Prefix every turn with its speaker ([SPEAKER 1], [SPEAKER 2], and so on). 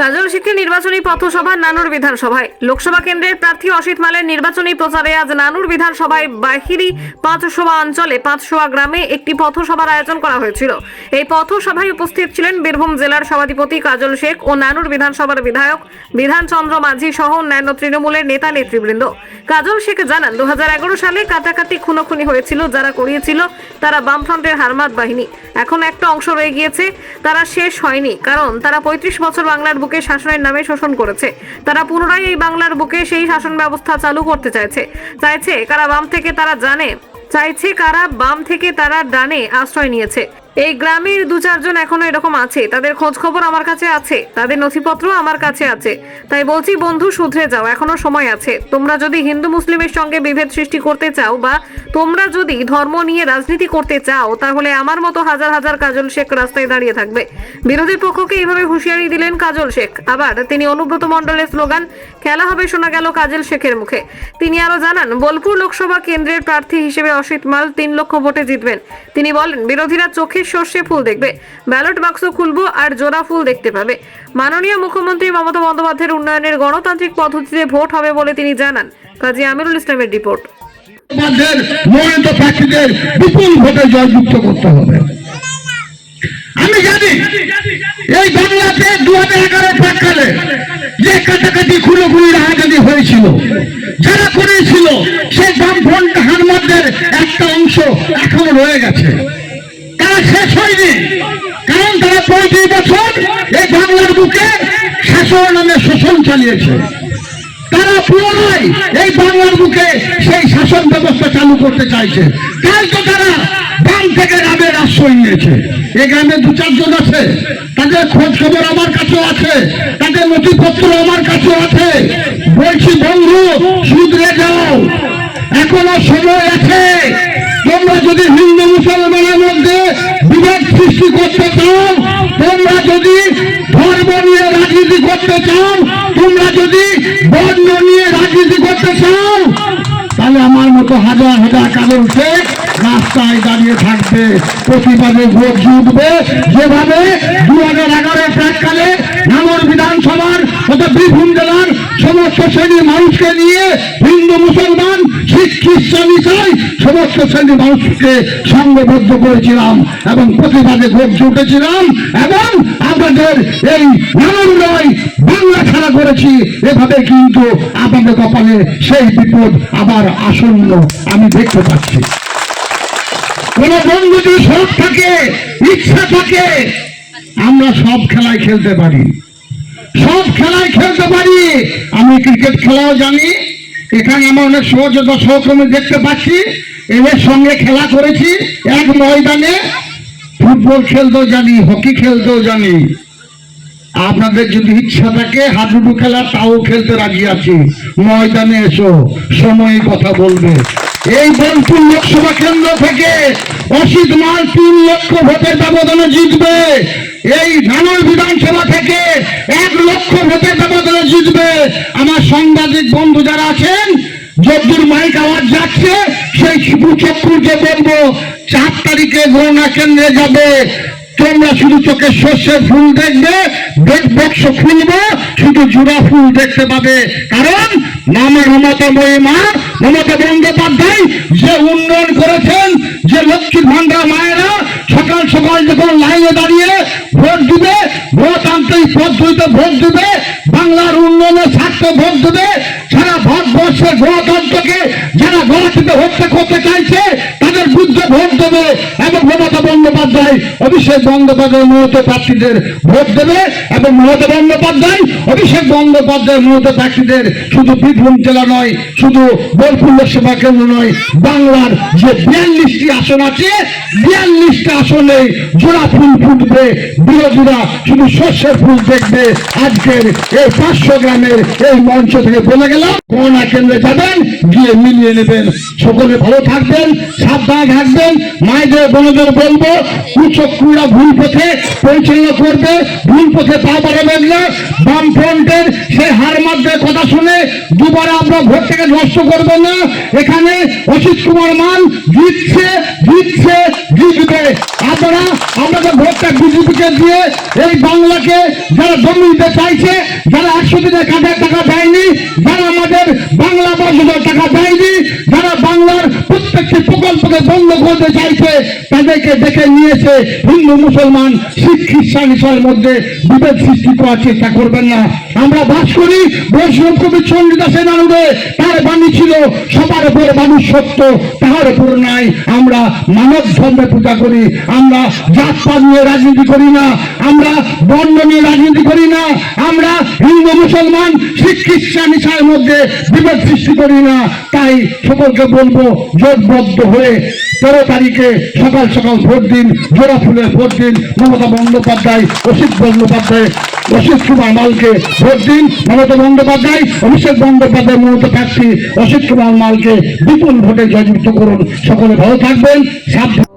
[SPEAKER 1] কাজল শেখের নির্বাচনী পথসভা নানুর বিধানসভায়। লোকসভা কেন্দ্রের প্রার্থী অসিত মালের নির্বাচনী প্রচারে আজ নানুর বিধানসভায় বাহিরি পাঁচসভা অঞ্চলে পাঁচশোয়া গ্রামে একটি পথসভার আয়োজন করা হয়েছিল। এই পথসভায় উপস্থিত ছিলেন বীরভূম জেলার সভাধিপতি কাজল শেখ ও নানুর বিধানসভার বিধায়ক বিধানচন্দ্র মাঝি সহ অন্যান্য তৃণমূলের নেতা নেতৃবৃন্দ। কাজল শেখ জানান দু হাজার এগারো সালে কাটাকাটি খুনোখুনি হয়েছিল, যারা করিয়েছিল তারা বামফ্রন্টের হারমাত বাহিনী। এখন একটা অংশ রয়ে গিয়েছে, তারা শেষ হয়নি, কারণ তারা পঁয়ত্রিশ বছর বাংলার বুকে শাসনের নামে শোষণ করেছে। তারা পুনরায় এই বাংলার বুকে সেই শাসন ব্যবস্থা চালু করতে চাইছে। চাইছে কারা বাম থেকে তারা জানে, চাইছে কারা বাম থেকে তারা ডানে আশ্রয় নিয়েছে। এই গ্রামের দু চারজন এখনও এরকম আছে। তাদের খোঁজ খবর আমার কাছে আছে। তাদের নথিপত্র আমার কাছে আছে। তাই বলছি, বন্ধু, শুধরে যাও। এখনও সময় আছে। তোমরা যদি হিন্দু মুসলিমের সঙ্গে বিভেদ সৃষ্টি করতে চাও বা তোমরা যদি ধর্ম নিয়ে রাজনীতি করতে চাও, তাহলে আমার মতো হাজার হাজার কাজল শেখ রাস্তায় দাঁড়িয়ে থাকবে। বিরোধী পক্ষকে এইভাবে হুঁশিয়ারি দিলেন কাজল শেখ। আবার তিনি অনুব্রত মণ্ডলের স্লোগান, খেলা হবে শোনা গেল কাজল শেখের মুখে। তিনি আরও জানান, বোলপুর লোকসভা কেন্দ্রের প্রার্থী হিসেবে অসিত মাল তিন লক্ষ ভোটে জিতবেন। তিনি বলেন, বিরোধীরা চোখের সর্ষে ফুল দেখবে। ব্যালট বাক্স খুলবো আর জোড়া ফুল দেখতে পাবে। মাননীয় মুখ্যমন্ত্রী মমতা বন্দ্যোপাধ্যায়ের উন্নয়নের গণতান্ত্রিক পদ্ধতিতে ভোট হবে বলে তিনি জানান। কাজী আমিরুল ইসলামের রিপোর্ট।
[SPEAKER 2] বিপুল ভোটে জয়যুক্ত করতে হবে। আমি জানি এই বাংলাতে দু হাজার এগারো প্রাককালে যে কাটাকাটি খুনোখুনি রাহাজানি হয়েছিল, যারা করেছিল, সেই বামফ্রন্ট হানমারদের একটা অংশ এখনও রয়ে গেছে। শেষ কারণ তারা পঁয়ত্রিশ বছর এই বাংলার বুকে শাসন নামে শোষণ চালিয়েছে। তারা পুনরায় এই বাংলার বুকে সেই শাসন ব্যবস্থা চালু করতে চাইছে। তাই তো তারা বাম থেকে রামের আশ্রয় নিয়েছে। এই গ্রামে দু চারজন আছে, তাদের খোঁজ খবর আমার কাছেও আছে, তাদের নথিপত্র আমার কাছেও আছে। বলছি, বন্ধু, শুধরে যাও। এখনও সময় আছে। তোমরা যদি হিন্দু মুসলমানের মধ্যে বিভেদ সৃষ্টি করতে চাও, তোমরা যদি ধর্ম নিয়ে রাজনীতি করতে চাও, তোমরা যদি বর্ণ নিয়ে রাজনীতি করতে চাও, তাহলে আমার মতো হাজার হাজার কারণ শেখ রাস্তায় দাঁড়িয়ে থাকবে প্রতিবাদে ভোট জুটবে যেভাবে দু হাজার এগারো প্রাককালে নামর বিধানসভার তথা বীরভূম জেলার সমস্ত শ্রেণির মানুষকে নিয়ে হিন্দু, মুসলমান, শিখ, খ্রিস্টান, ইসাই সমস্ত শ্রেণির মানুষকে সংঘবদ্ধ করেছিলাম এবং প্রতিবাদে ভোট জুটেছিলাম এবং আপনাদের এই নামর নয় বাংলা ছাড়া করেছি। এভাবে কিন্তু আপনাদের কপালে সেই বিপদ আবার আসন্ন। আমি দেখতে পাচ্ছি। কোন বন্ধু যদি সব থাকে, ইচ্ছা থাকে, আমরা সব খেলায় খেলতে পারি। সব খেলায় খেলতে পারি। আমি ক্রিকেট খেলাও জানি। এখানে আমার অনেক সহযোগিতা সহকর্মী দেখতে পাচ্ছি। এদের সঙ্গে খেলা করেছি। এক ময়দানে ফুটবল খেলতেও জানি, হকি খেলতেও জানি। আপনাদের যদি ইচ্ছা থাকে, হাডুডু খেলা, তাও খেলতে রাজি আছি। ময়দানে এসো সময়ে কথা বলবে। এই বোলপুর লোকসভা কেন্দ্র থেকে অসিত মাল তিন লক্ষ ভোটের ব্যবধানে জিতবে। এই ধানর বিধানসভা থেকে এক লক্ষ ভোটের ব্যবধানে জিতবে। আমার সাংবাদিক বন্ধু যারা আছেন, যদ্দুর মাইক আওয়াজ যাচ্ছে, সেই শিবু চক্রকে বলব, চার তারিখে গণনা কেন্দ্রে যাবে। তোমরা শুধু চোখে শস্যের ফুল দেখবে বেড বক্স খুলবে, শুধু জুড়া ফুল দেখতে পাবে। কারণ নামে মমতা মহিমা মমতা বন্দ্যোপাধ্যায় যে উন্নয়ন করেছেন, যে লক্ষ্মীর ভান্ডার মায়েরা, সকাল সকাল যখন লাইনে দাঁড়িয়ে ভোট দিবে আনতেই পদ্ধতিতে ভোট দিবে, বাংলার উন্নয়নের স্বার্থে ভোট দেবে, সারা ভারতবর্ষের গণতন্ত্রকে যারা গণতন্ত্র হত্যা করতে চাইছে, তাদের বুদ্ধে ভোট দেবে। বন্দ্যোপাধ্যায়, অভিষেক বন্দ্যোপাধ্যায় মমতা প্রার্থীদের ভোট দেবে এবং মমতা বন্দ্যোপাধ্যায়, অভিষেক বন্দ্যোপাধ্যায় মমতা প্রার্থীদের শুধু বীরভূম জেলা নয়, শুধু বোলপুর লোকসভা কেন্দ্র নয়, বাংলার যে বিয়াল্লিশটি আসন আছে, বিয়াল্লিশটা আসনে জোড়া ফুল ফুটবে, বিরোধীরা শুধু শস্যের ফুল দেখবে। আজকের এই পাঁচশো গ্রামের এই মঞ্চ থেকে বলে গেলাম, করোনা কেন্দ্রে যাবেন, গিয়ে মিলিয়ে নেবেন। সকলে ভালো থাকবেন, সাবধানে থাকবেন। মায়েদের, বোনদের বলব কুচক্রুরা ভুল পথে পরিচালনা করবে, ভুল পথে পা বাড়াবেন না। বামফ্রন্টের সেই হার মধ্যে কথা শুনে, দুবার আমরা ভোট থেকে নষ্ট করবেন না। এখানে অসিত কুমার মান জিতছে জিতছে, জিতবে। আপনারা আমাদের ভোটটা বিজেপিকে দিয়ে এই বাংলাকে যারা জমি দিতে চাইছে, যারা একশো দিনের কাজের টাকা দেয়নি, যারা আমাদের বাংলা বর্ষের টাকা দেয়নি, যারা বাংলার প্রত্যেকটি প্রকল্পকে বন্ধ করতে চাইছে, তাদেরকে দেখে নিয়েছে হিন্দু, মুসলমান, শিখ, খ্রিস্টান ইসলামের মধ্যে বিভেদ সৃষ্টি করার চেষ্টা করবেন না। আমরা বাস করি বৈষ্ণব কবি চন্দ্রিতা সেনানুরে তার বাণী ছিল, সবার উপরে মানুষ সত্য, তাহার উপর নাই আমরা মানব ধর্মে পূজা করি, আমরা জাত পাত নিয়ে রাজনীতি করি না, আমরা বর্ণ নিয়ে রাজনীতি করি না, আমরা হিন্দু, মুসলমান, শিখ, খ্রিস্টান ইসলামের মধ্যে বিভেদ সৃষ্টি করি না। তাই সকলকে বলব, জোটবদ্ধ হয়ে তেরো তারিখে সকাল সকাল ভোট দিন জোড়া ফুলের ভোট দিন, মমতা বন্দ্যোপাধ্যায় অসিত বন্দ্যোপাধ্যায় অসিত কুমার মালকে ভোট দিন, মমতা বন্দ্যোপাধ্যায়, অভিষেক বন্দ্যোপাধ্যায় মমতা প্রার্থী অসিত কুমার মালকে বিপুল ভোটে জয়যুক্ত করুন। সকলে ভালো থাকবেন, সাবধান